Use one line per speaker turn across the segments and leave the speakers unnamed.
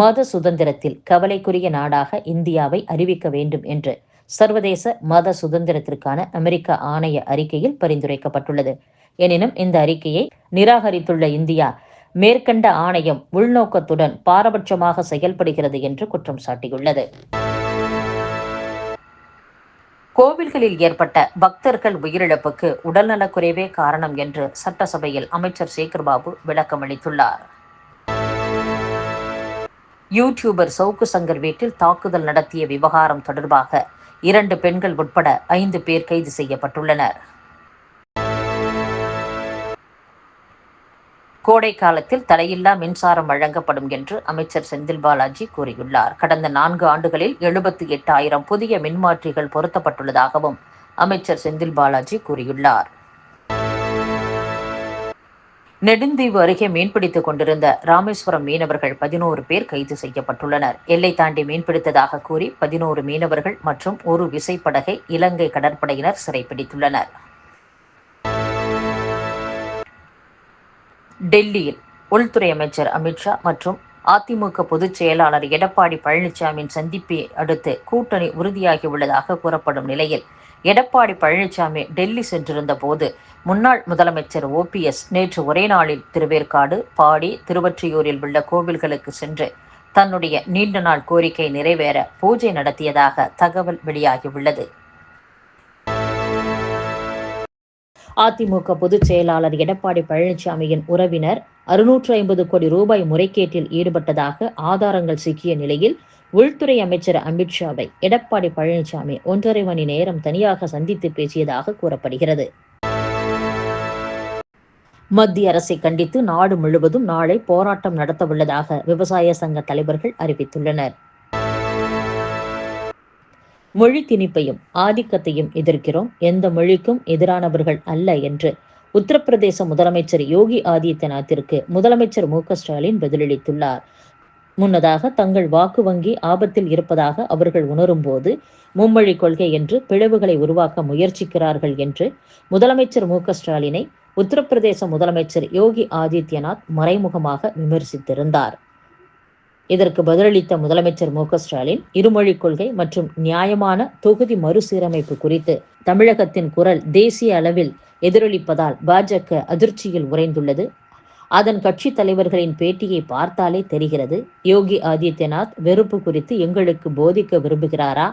மத சுதந்திரத்தில் கவலைக்குரிய நாடாக இந்தியாவை அறிவிக்க வேண்டும் என்று சர்வதேச மத சுதந்திரத்திற்கான அமெரிக்க ஆணைய அறிக்கையில் பரிந்துரைக்கப்பட்டுள்ளது எனினும் இந்த அறிக்கையை நிராகரித்துள்ள இந்தியா மேற்கண்ட ஆணையம் உள்நோக்கத்துடன் பாரபட்சமாக செயல்படுகிறது என்று குற்றம் சாட்டியுள்ளது கோவில்களில் ஏற்பட்ட பக்தர்கள் உயிரிழப்புக்கு உடல்நலக்குறைவே காரணம் என்று சட்டசபையில் அமைச்சர் சேகர்பாபு விளக்கமளித்துள்ளார் யூடியூபர் சவுக்கு சங்கர் வீட்டில் தாக்குதல் நடத்திய விவகாரம் தொடர்பாக இரண்டு பெண்கள் உட்பட ஐந்து பேர் கைது செய்யப்பட்டுள்ளனர் கோடை காலத்தில் தலையில்லா மின்சாரம் வழங்கப்படும் என்று அமைச்சர் செந்தில் பாலாஜி கூறியுள்ளார் கடந்த நான்கு ஆண்டுகளில் எழுபத்தி எட்டாயிரம் புதிய மின்மாற்றிகள் பொருத்தப்பட்டுள்ளதாகவும் அமைச்சர் செந்தில் பாலாஜி கூறியுள்ளார் நெடுந்தீவு அருகே மீன்பிடித்துக் கொண்டிருந்த ராமேஸ்வரம் மீனவர்கள் பதினோரு பேர் கைது செய்யப்பட்டுள்ளனர் எல்லை தாண்டி மீன்பிடித்ததாக கூறி பதினோரு மீனவர்கள் மற்றும் ஒரு விசைப்படகை இலங்கை கடற்படையினர் சிறைப்பிடித்துள்ளனர் டெல்லியில் உள்துறை அமைச்சர் அமித்ஷா மற்றும் அதிமுக பொதுச் செயலாளர் எடப்பாடி பழனிசாமியின் சந்திப்பை அடுத்து கூட்டணி உறுதியாகியுள்ளதாக கூறப்படும் நிலையில் எடப்பாடி பழனிசாமி டெல்லி சென்றிருந்த போது முன்னாள் முதலமைச்சர் எஸ் நேற்று ஒரே நாளில் திருவேற்காடு பாடி திருவற்றியூரில் உள்ள கோவில்களுக்கு சென்று தன்னுடைய நீண்ட நாள் கோரிக்கை நிறைவேற பூஜை நடத்தியதாக தகவல் வெளியாகியுள்ளது அதிமுக பொதுச் செயலாளர் எடப்பாடி பழனிசாமியின் உறவினர் அறுநூற்று ஐம்பது கோடி ரூபாய் முறைகேட்டில் ஈடுபட்டதாக ஆதாரங்கள் சிக்கிய நிலையில் உள்துறை அமைச்சர் அமித்ஷாவை எடப்பாடி பழனிசாமி ஒன்றரை மணி நேரம் தனியாக சந்தித்து பேசியதாக கூறப்படுகிறது மத்திய அரசை கண்டித்து நாடு முழுவதும் நாளை போராட்டம் நடத்தவுள்ளதாக விவசாய சங்க தலைவர்கள் அறிவித்துள்ளனர் மொழி திணிப்பையும் ஆதிக்கத்தையும் எதிர்க்கிறோம் எந்த மொழிக்கும் எதிரானவர்கள் அல்ல என்று உத்தரப்பிரதேச முதலமைச்சர் யோகி ஆதித்யநாத்திற்கு முதலமைச்சர் மு ஸ்டாலின் பதிலளித்துள்ளார் முன்னதாக தங்கள் வாக்கு வங்கி ஆபத்தில் இருப்பதாக அவர்கள் உணரும்போது மும்மொழி கொள்கை என்று பிளவுகளை உருவாக்க முயற்சிக்கிறார்கள் என்று முதலமைச்சர் மு ஸ்டாலினை உத்தரப்பிரதேச முதலமைச்சர் யோகி ஆதித்யநாத் மறைமுகமாக விமர்சித்திருந்தார் இதற்கு பதிலளித்த முதலமைச்சர் மு ஸ்டாலின் இருமொழிக் கொள்கை மற்றும் நியாயமான தொகுதி மறுசீரமைப்பு குறித்து தமிழகத்தின் குரல் தேசிய அளவில் எதிரொலிப்பதால் பாஜக அதிர்ச்சியில் உறைந்துள்ளது அதன் கட்சி தலைவர்களின் பேட்டியை பார்த்தாலே தெரிகிறது யோகி ஆதித்யநாத் வெறுப்பு குறித்து எங்களுக்கு போதிக்க விரும்புகிறாரா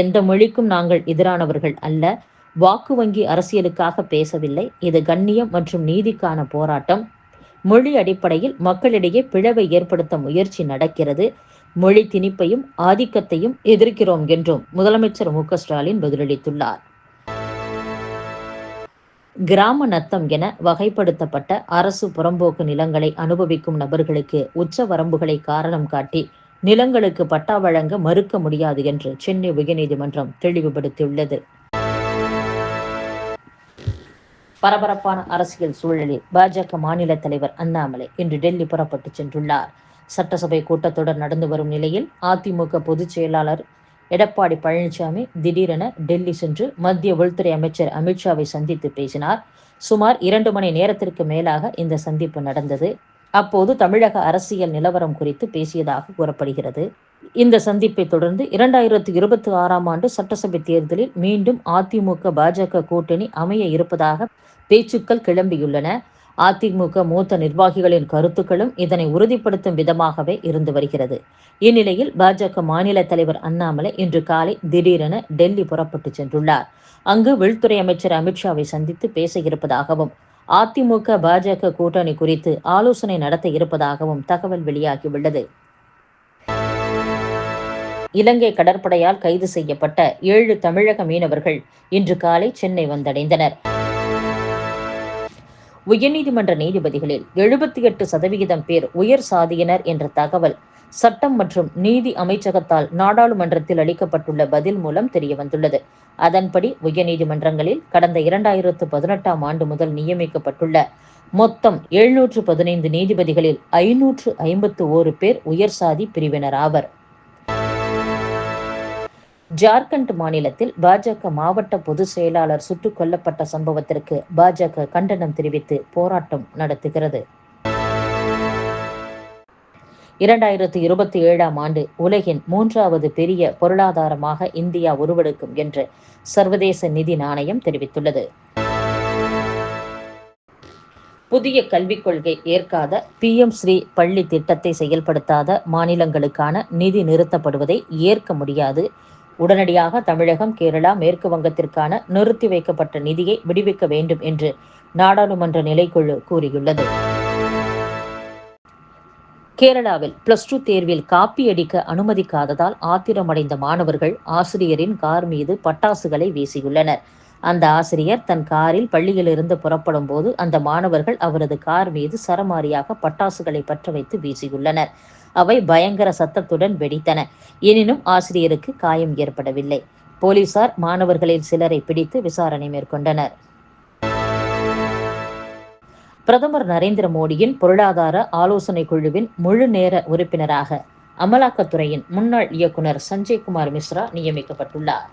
எந்த மொழிக்கும் நாங்கள் எதிரானவர்கள் அல்ல வாக்கு வங்கி அரசியலுக்காக பேசவில்லை இது கண்ணியம் மற்றும் நீதிக்கான போராட்டம் மொழி அடிப்படையில் மக்களிடையே பிளவை ஏற்படுத்த முயற்சி நடக்கிறது மொழி திணிப்பையும் ஆதிக்கத்தையும் எதிர்க்கிறோம் என்றும் முதலமைச்சர் மு ஸ்டாலின் பதிலளித்துள்ளார் கிராம நத்தம் என வகைப்படுத்தப்பட்ட அரசு புறம்போக்கு நிலங்களை அனுபவிக்கும் நபர்களுக்கு உச்ச வரம்புகளை காரணம் காட்டி நிலங்களுக்கு பட்டா வழங்க மறுக்க முடியாது என்று சென்னை உயர்நீதிமன்றம் தெளிவுபடுத்தியுள்ளது பரபரப்பான அரசியல் சூழலில் பாஜக மாநில தலைவர் அண்ணாமலை இன்று டெல்லி புறப்பட்டு சென்றுள்ளார் சட்டசபை கூட்டத்தொடர் நடந்து வரும் நிலையில் அதிமுக பொதுச் செயலாளர் எடப்பாடி பழனிசாமி திடீரென டெல்லி சென்று மத்திய உள்துறை அமைச்சர் அமித்ஷாவை சந்தித்து பேசினார் சுமார் இரண்டு மணி நேரத்திற்கு மேலாக இந்த சந்திப்பு நடந்தது அப்போது தமிழக அரசியல் நிலவரம் குறித்து பேசியதாக கூறப்படுகிறது இந்த சந்திப்பை தொடர்ந்து இரண்டாயிரத்தி இருபத்தி ஆறாம் ஆண்டு சட்டசபை தேர்தலில் மீண்டும் அதிமுக பாஜக கூட்டணி அமைய இருப்பதாக பேச்சுக்கள் கிளம்பியுள்ளன அதிமுக மூத்த நிர்வாகிகளின் கருத்துக்களும் இதனை உறுதிப்படுத்தும் விதமாகவே இருந்து வருகிறது இந்நிலையில் பாஜக மாநில தலைவர் அண்ணாமலை இன்று காலை திடீரென டெல்லி புறப்பட்டு சென்றுள்ளார் அங்கு உள்துறை அமைச்சர் அமித்ஷாவை சந்தித்து பேச இருப்பதாகவும் அதிமுக பாஜக கூட்டணி குறித்து ஆலோசனை நடத்த இருப்பதாகவும் தகவல் வெளியாகியுள்ளது இலங்கை கடற்படையால் கைது செய்யப்பட்ட ஏழு தமிழக மீனவர்கள் இன்று காலை சென்னை வந்தடைந்தனர் உயர்நீதிமன்ற நீதிபதிகளில் எழுபத்தி எட்டு சதவிகிதம் பேர் உயர் சாதியினர் என்ற தகவல் சட்டம் மற்றும் நீதி அமைச்சகத்தால் நாடாளுமன்றத்தில் அளிக்கப்பட்டுள்ள பதில் மூலம் தெரியவந்துள்ளது அதன்படி உயர்நீதிமன்றங்களில் கடந்த இரண்டாயிரத்து பதினெட்டாம் ஆண்டு முதல் நியமிக்கப்பட்டுள்ள மொத்தம் எழுநூற்று பதினைந்து நீதிபதிகளில் ஐநூற்று ஐம்பத்து ஓரு பேர் உயர் சாதி பிரிவினர் ஆவர் ஜார்க்கண்ட் மாநிலத்தில் பாஜக மாவட்ட பொதுச் செயலாளர் சுட்டுக் கொல்லப்பட்ட சம்பவத்திற்கு பாஜக கண்டனம் தெரிவித்து போராட்டம் நடத்துகிறது இரண்டாயிரத்தி இருபத்தி ஏழாம் ஆண்டு உலகின் மூன்றாவது பெரிய பொருளாதாரமாக இந்தியா உருவெடுக்கும் என்று சர்வதேச நிதி நாணயம் தெரிவித்துள்ளது புதிய கல்விக் கொள்கை ஏற்காத பி எம் ஸ்ரீ பள்ளி திட்டத்தை செயல்படுத்தாத மாநிலங்களுக்கான நிதி நிறுத்தப்படுவதை ஏற்க முடியாது உடனடியாக தமிழகம் கேரளா மேற்கு வங்கத்திற்கான நிறுத்தி வைக்கப்பட்ட நிதியை விடுவிக்க வேண்டும் என்று நாடாளுமன்ற நிலைக்குழு கூறியுள்ளது கேரளாவில் பிளஸ் டூ தேர்வில் காப்பி அடிக்க அனுமதிக்காததால் ஆத்திரமடைந்த மாணவர்கள் ஆசிரியரின் கார் மீது பட்டாசுகளை வீசியுள்ளனர் அந்த ஆசிரியர் தன் காரில் பள்ளியிலிருந்து புறப்படும் போது அந்த மாணவர்கள் அவரது கார் மீது சரமாரியாக பட்டாசுகளை பற்ற வைத்து வீசியுள்ளனர் அவை பயங்கர சத்தத்துடன் வெடித்தன எனினும் ஆசிரியருக்கு காயம் ஏற்படவில்லை போலீசார் மாணவர்களில் சிலரை பிடித்து விசாரணை மேற்கொண்டனர் பிரதமர் நரேந்திர மோடியின் பொருளாதார ஆலோசனை குழுவின் முழு நேர உறுப்பினராக அமலாக்கத்துறையின் முன்னாள் இயக்குனர் சஞ்சய் குமார் மிஸ்ரா நியமிக்கப்பட்டுள்ளார்